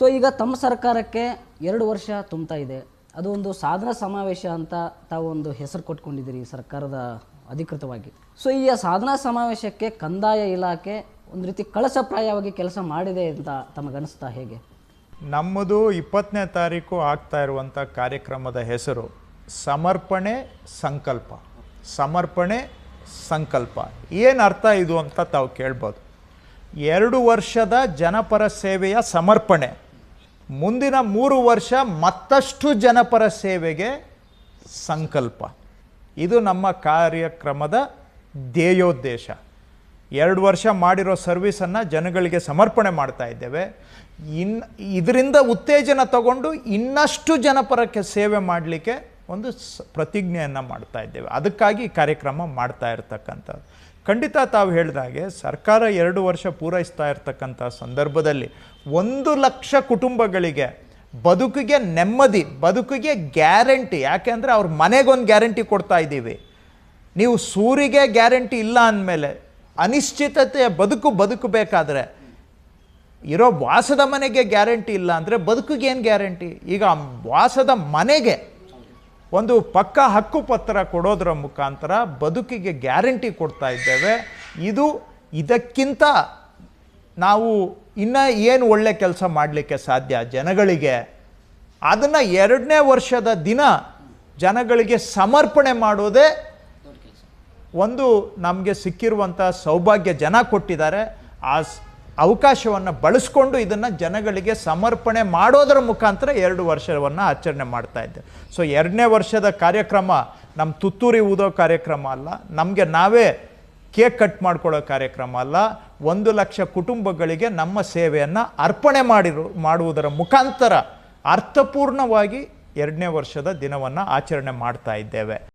So ಈಗ ತಮ್ಮ ಸರ್ಕಾರಕ್ಕೆ ಎರಡು ವರ್ಷ ತುಂಬ್ತಾ ಇದೆ. ಅದು ಒಂದು ಸಾಧನ ಸಮಾವೇಶ ಅಂತ ತಾವು ಒಂದು ಹೆಸರು ಕೊಟ್ಕೊಂಡಿದ್ದೀರಿ ಸರ್ಕಾರದ ಅಧಿಕೃತವಾಗಿ. ಸೊ ಈ ಸಾಧನಾ ಸಮಾವೇಶಕ್ಕೆ ಕಂದಾಯ ಇಲಾಖೆ ಒಂದು ರೀತಿ ಕಳಸಪ್ರಾಯವಾಗಿ ಕೆಲಸ ಮಾಡಿದೆ ಅಂತ ತಮಗನಿಸ್ತಾ ಹೇಗೆ? ನಮ್ಮದು ಇಪ್ಪತ್ತನೇ ತಾರೀಕು ಆಗ್ತಾ ಇರುವಂಥ ಕಾರ್ಯಕ್ರಮದ ಹೆಸರು ಸಮರ್ಪಣೆ ಸಂಕಲ್ಪ. ಸಮರ್ಪಣೆ ಸಂಕಲ್ಪ. ಏನು ಅರ್ಥ ಇದು ಅಂತ ತಾವು ಕೇಳ್ಬೋದು. ಎರಡು ವರ್ಷದ ಜನಪರ ಸೇವೆಯ ಸಮರ್ಪಣೆ. ಮುಂದಿನ ಮೂರು ವರ್ಷ ಮತ್ತಷ್ಟು ಜನಪರ ಸೇವೆಗೆ ಸಂಕಲ್ಪ. ಇದು ನಮ್ಮ ಕಾರ್ಯಕ್ರಮದ ಧ್ಯೇಯೋದ್ದೇಶ. ಎರಡು ವರ್ಷ ಮಾಡಿರೋ ಸರ್ವಿಸನ್ನು ಜನಗಳಿಗೆ ಸಮರ್ಪಣೆ ಮಾಡ್ತಾ ಇದ್ದೇವೆ. ಇನ್, ಇದರಿಂದ ಉತ್ತೇಜನ ತಗೊಂಡು ಇನ್ನಷ್ಟು ಜನಪರಕ್ಕೆ ಸೇವೆ ಮಾಡಲಿಕ್ಕೆ ಒಂದು ಪ್ರತಿಜ್ಞೆಯನ್ನು ಮಾಡ್ತಾ ಇದ್ದೇವೆ. ಅದಕ್ಕಾಗಿ ಕಾರ್ಯಕ್ರಮ ಮಾಡ್ತಾ ಇರ್ತಕ್ಕಂಥದ್ದು. ಖಂಡಿತ ತಾವು ಹೇಳಿದಾಗೆ ಸರ್ಕಾರ ಎರಡು ವರ್ಷ ಪೂರೈಸ್ತಾ ಇರ್ತಕ್ಕಂಥ ಸಂದರ್ಭದಲ್ಲಿ ಒಂದು ಲಕ್ಷ ಕುಟುಂಬಗಳಿಗೆ ಬದುಕಿಗೆ ನೆಮ್ಮದಿ, ಬದುಕಿಗೆ ಗ್ಯಾರಂಟಿ ಯಾಕೆಂದರೆ ಅವ್ರ ಮನೆಗೊಂದು ಗ್ಯಾರಂಟಿ ಕೊಡ್ತಾ ಇದ್ದೀವಿ. ನೀವು ಸೂರಿಗೆ ಗ್ಯಾರಂಟಿ ಇಲ್ಲ ಅಂದಮೇಲೆ ಅನಿಶ್ಚಿತತೆಯ ಬದುಕು ಬದುಕಬೇಕಾದ್ರೆ ಇರೋ ವಾಸದ ಮನೆಗೆ ಗ್ಯಾರಂಟಿ ಇಲ್ಲ ಅಂದರೆ ಬದುಕಿಗೆ ಏನು ಗ್ಯಾರಂಟಿ? ಈಗ ವಾಸದ ಮನೆಗೆ ಒಂದು ಪಕ್ಕ ಹಕ್ಕು ಪತ್ರ ಕೊಡೋದರ ಮುಖಾಂತರ ಬದುಕಿಗೆ ಗ್ಯಾರಂಟಿ ಕೊಡ್ತಾ ಇದ್ದೇವೆ. ಇದು ಇದಕ್ಕಿಂತ ನಾವು ಇನ್ನು ಏನು ಒಳ್ಳೆ ಕೆಲಸ ಮಾಡಲಿಕ್ಕೆ ಸಾಧ್ಯ ಜನಗಳಿಗೆ? ಅದನ್ನು ಎರಡನೇ ವರ್ಷದ ದಿನ ಜನಗಳಿಗೆ ಸಮರ್ಪಣೆ ಮಾಡೋದೇ ಒಂದು ನಮಗೆ ಸಿಕ್ಕಿರುವಂಥ ಸೌಭಾಗ್ಯ ಜನ ಕೊಟ್ಟಿದ್ದಾರೆ. ಆ ಅವಕಾಶವನ್ನು ಬಳಸ್ಕೊಂಡು ಇದನ್ನು ಜನಗಳಿಗೆ ಸಮರ್ಪಣೆ ಮಾಡೋದರ ಮುಖಾಂತರ ಎರಡು ವರ್ಷವನ್ನು ಆಚರಣೆ ಮಾಡ್ತಾ ಇದ್ದೆ. ಸೊ ಎರಡನೇ ವರ್ಷದ ಕಾರ್ಯಕ್ರಮ ನಮ್ಮ ತುತ್ತೂರಿ ಊದೋ ಕಾರ್ಯಕ್ರಮ ಅಲ್ಲ, ನಮಗೆ ನಾವೇ ಕೇಕ್ ಕಟ್ ಮಾಡ್ಕೊಳ್ಳೋ ಕಾರ್ಯಕ್ರಮ ಅಲ್ಲ, ಒಂದು ಲಕ್ಷ ಕುಟುಂಬಗಳಿಗೆ ನಮ್ಮ ಸೇವೆಯನ್ನು ಅರ್ಪಣೆ ಮಾಡಿರು, ಮಾಡುವುದರ ಮುಖಾಂತರ ಅರ್ಥಪೂರ್ಣವಾಗಿ ಎರಡನೇ ವರ್ಷದ ದಿನವನ್ನು ಆಚರಣೆ ಮಾಡ್ತಾ ಇದ್ದೇವೆ.